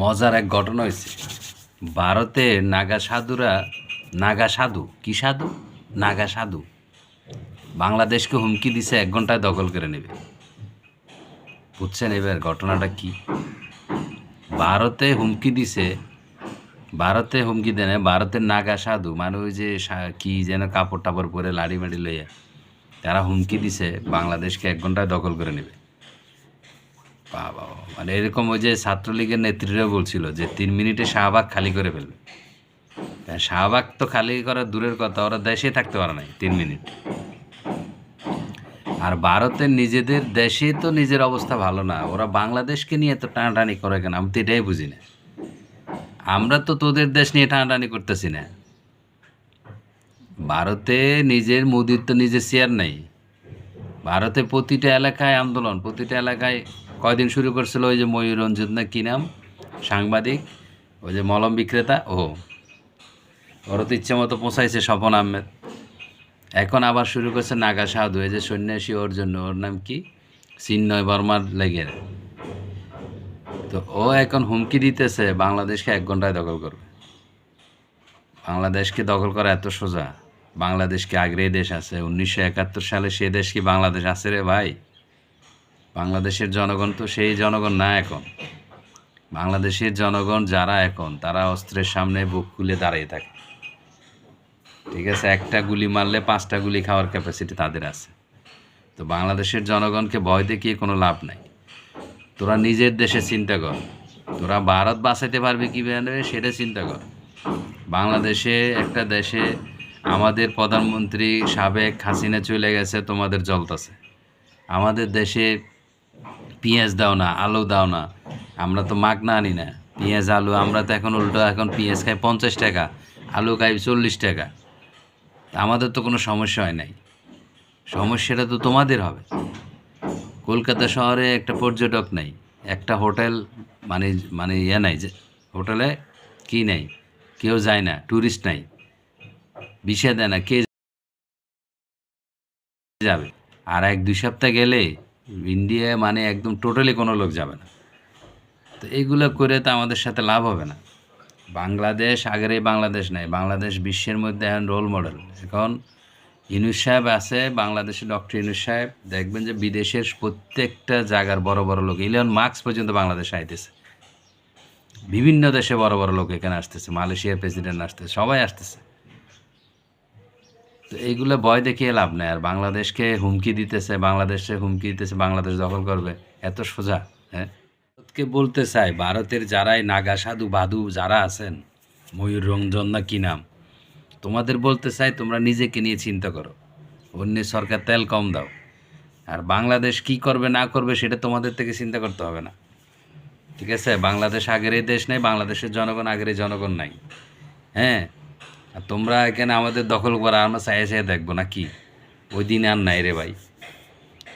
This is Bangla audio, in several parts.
মজার এক ঘটনা হয়েছে। ভারতে নাগা সাধুরা, নাগা সাধু, কী সাধু? নাগা সাধু। বাংলাদেশকে হুমকি দিছে এক ঘন্টায় দখল করে নেবে। বুঝছেন এবার ঘটনাটা কি? ভারতে হুমকি দিছে, ভারতে হুমকি দেনে ভারতের নাগা সাধু মানে ওই যে কি যেন কাপড় টাপড় পরে লাড়ি মাড়ি লইয়া, তারা হুমকি দিছে বাংলাদেশকে এক ঘন্টায় দখল করে নেবে। বাবা মানে এরকম ওই যে ছাত্রলীগের নেত্রীরা বলছিল যে তিন মিনিটে শাহবাগ খালি করে ফেলবে। শাহবাগ তো খালি করা দূরের কথা, ওরা দেশে থাকতে পারে নাই তিন মিনিট। আর ভারতের নিজেদের দেশে তো নিজের অবস্থা ভালো না, ওরা বাংলাদেশকে নিয়ে তো টানাটানি করে কেন? আমি তো এটাই বুঝি না। আমরা তো তোদের দেশ নিয়ে টানাটানি করতেছি না। ভারতে নিজের মোদির তো নিজের চেয়ার নেই। ভারতে প্রতিটা এলাকায় আন্দোলন, প্রতিটা এলাকায় কয়দিন শুরু করছিল ওই যে ময়ূরঞ্জিত না কী নাম? সাংবাদিক, ওই যে মলম বিক্রেতা? ও। ওরা তো ইচ্ছে মতো পৌঁছাইছে স্বপন আহমেদ। এখন আবার শুরু করছে নাগা সাধু, এই যে সন্ন্যাসী ওর জন্য। ওর নাম কি? চিন্ময় বর্মার লেগে তো ও এখন হুমকি দিতেছে, বাংলাদেশকে এক ঘন্টায় দখল করবে। বাংলাদেশকে দখল করা এত সোজা। বাংলাদেশকে আগ্রেই দেশ আছে? উনিশশো একাত্তর সালে সে দেশ কি বাংলাদেশ আছে রে ভাই? বাংলাদেশের জনগণ তো সেই জনগণ না এখন। বাংলাদেশের জনগণ যারা এখন, তারা অস্ত্রের সামনে বুক খুলে দাঁড়িয়ে থাকে। ঠিক আছে? একটা গুলি মারলে পাঁচটা গুলি খাওয়ার ক্যাপাসিটি তাদের আছে। তো বাংলাদেশের জনগণকে ভয় দেখিয়ে কোনো লাভ নাই। তোরা নিজের দেশে চিন্তা কর। তোরা ভারত বাঁচাইতে পারবে পারবি কীভাবে সেটা চিন্তা কর। বাংলাদেশে একটা দেশে আমাদের প্রধানমন্ত্রী সাবেক হাসিনা চলে গেছে, তোমাদের জ্বলতাছে আমাদের দেশে পেঁয়াজ দাও না, আলু দাও না। আমরা তো মাগনা আনি না। পেঁয়াজ, আলু, আমরা তো এখন উল্টো, এখন পেঁয়াজ খাই পঞ্চাশ টাকা, আলু খাই চল্লিশ টাকা। আমাদের তো কোনো সমস্যা হয় নাই। সমস্যাটা তো তোমাদের হবে। কলকাতা শহরে একটা পর্যটক নাই, একটা হোটেল মানে মানে ইয়ে নাই হোটেলে কি নেই? কেউ যায় না ট্যুরিস্ট নাই। বিষে দেয় না, কে যাবে? আর এক দুই সপ্তাহ গেলে ইন্ডিয়া মানে একদম টোটালি কোনো লোক যাবে না। তো এইগুলো করে তো আমাদের সাথে লাভ হবে না। বাংলাদেশ, আগের এই বাংলাদেশ নাই। বাংলাদেশ বিশ্বের মধ্যে এখন রোল মডেল এখন ইনুস সাহেব আছে, বাংলাদেশের ডক্টর ইনুস সাহেব। দেখবেন যে বিদেশের প্রত্যেকটা জায়গার বড় বড় লোক। ইলিয়ন মার্কস পর্যন্ত বাংলাদেশে আইতেছে। বিভিন্ন দেশে বড় বড় লোক এখানে আসতেছে। মালয়েশিয়ার প্রেসিডেন্ট আসতেছে। সবাই আসতেছে। তো এইগুলো ভয় দেখিয়ে লাভ নেই। আর বাংলাদেশকে হুমকি দিতেছে, বাংলাদেশে হুমকি দিতেছে, বাংলাদেশ দখল করবে, এত সোজা হ্যাঁ? ভারতকে বলতে চাই, ভারতের যারাই নাগা সাধু বাধু যারা আছেন, ময়ূর রঞ্জন না কি নাম, তোমাদের বলতে চাই তোমরা নিজেকে নিয়ে চিন্তা করো। অন্য সরকার তেল কম দাও। আর বাংলাদেশ কি করবে, না করবে, সেটা তোমাদের থেকে চিন্তা করতে হবে না। ঠিক আছে? বাংলাদেশ আগের এই দেশ নেই, বাংলাদেশের জনগণ আগের জনগণ নাই। হ্যাঁ? তোমরা এখানে আমাদের দখল করা, আমরা চাই চাই দেখব না কি ওই দিন আর নাই রে ভাই।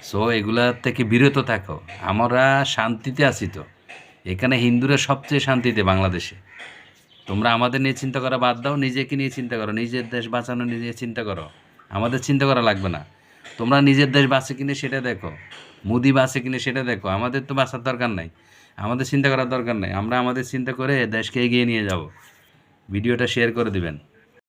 সো এগুলার থেকে বিরত থাকো। আমরা শান্তিতে আছি তো। এখানে হিন্দুরা সবচেয়ে শান্তিতে বাংলাদেশে। তোমরা আমাদের নিয়ে চিন্তা করা বাদ দাও, নিজেকে নিয়ে চিন্তা করো। নিজের দেশ বাঁচানো নিজে চিন্তা করো। আমাদের চিন্তা করা লাগবে না। তোমরা নিজের দেশ বাঁচে কিনে সেটা দেখো। মুদি বাঁচে কিনে সেটা দেখো। আমাদের তো বাঁচার দরকার নাই। আমাদের চিন্তা করার দরকার নাই। আমরা আমাদের চিন্তা করে দেশকে এগিয়ে নিয়ে যাব। ভিডিওটা শেয়ার করে দিবেন।